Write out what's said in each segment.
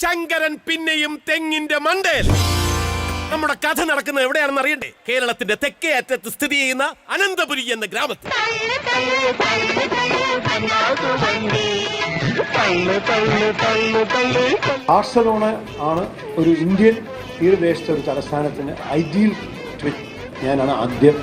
ശങ്കരൻ പിന്നെയും തെങ്ങിന്റെ മണ്ടയിൽ നമ്മുടെ കഥ നടക്കുന്നത് എവിടെയാണെന്ന് അറിയണ്ടേ? കേരളത്തിന്റെ തെക്കേ അറ്റത്ത് സ്ഥിതി ചെയ്യുന്ന അനന്തപുരി എന്ന ഗ്രാമത്തിൽ. ബാർസലോണ ആണ് ഒരു ഇന്ത്യൻ തീരദേശത്തെ ഒരു തലസ്ഥാനത്തിന് ഐഡിയൽ ട്രിപ്പ്. ഞാനാണ് ആദ്യം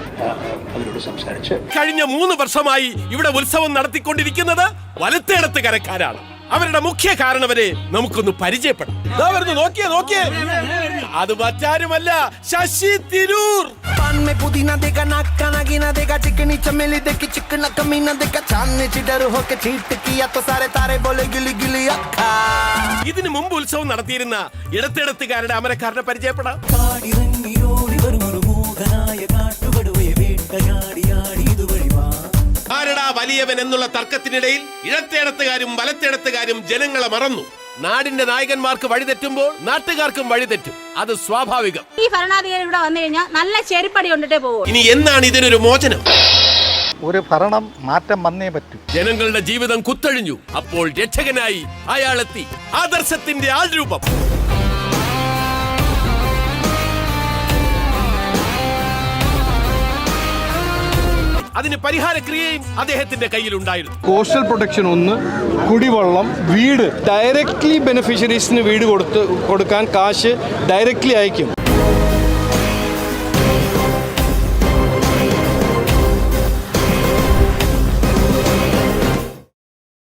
അവരോട് സംസാരിച്ചത്. കഴിഞ്ഞ മൂന്ന് വർഷമായി ഇവിടെ ഉത്സവം നടത്തിക്കൊണ്ടിരിക്കുന്നത് വലത്തേടത്ത് കരക്കാരാണ്. അവരുടെ മുഖ്യ കാരണവരെ നമുക്കൊന്ന് പരിചയപ്പെടാം ദാ വരുന്നു നോക്കിയേ നോക്കിയേ അത് മറ്റാരുമല്ല ശശി തിരൂർ पान में पुदीना देगा नाक का नागिना देगा चिकनी चमेली देखी चिकना कमीना देखा चांदनी चिडर होके चीट किया तो सारे तारे बोले गिली गिली अखा ഇതിനു മുമ്പ് ഉത്സവം നടത്തിയിരുന്ന ഇടത്തേടത്തുകാരുടെ അമരക്കാരനെ പരിചയപ്പെടാം കാടിറങ്ങിയോടി വരുമൊരു മൂകനായ കാട്ടുകടുവയെ വലിയവൻ എന്നുള്ള തർക്കത്തിനിടയിൽ ഇടത്തേടത്തുകാരും വലത്തേടത്തുകാരും ജനങ്ങളെ മറന്നു. നാടിന്റെ നായകന്മാർക്ക് വഴിതെറ്റുമ്പോൾ നാട്ടുകാർക്കും വഴിതെറ്റും അത് സ്വാഭാവികം. ഈ ഭരണാധികാരി ഇവിടെ വന്നു കഴിഞ്ഞാൽ നല്ല ചെരുപ്പടി കൊണ്ടിട്ടേ പോകും ഇനി എന്നാണ് ഇതിനൊരു മോചനം? ഒരു ഭരണം മാറ്റം വന്നേ പറ്റൂ. ജനങ്ങളുടെ ജീവിതം കുത്തഴിഞ്ഞു. അപ്പോൾ രക്ഷകനായി അയാളെത്തി. ആദർശത്തിന്റെ ആൾരൂപം. അതിന് പരിഹാരക്രിയയും അദ്ദേഹത്തിന്റെ കയ്യിലുണ്ടായിരുന്നു. കോസ്റ്റൽ പ്രൊട്ടക്ഷൻ ഒന്ന് കുടിവെള്ളം വീട്. ഡയറക്റ്റ്ലി ബെനിഫിഷ്യറീസിന് വീട് കൊടുത്ത് കൊടുക്കാൻ കാശ് ഡയറക്ട്ലി അയക്കും.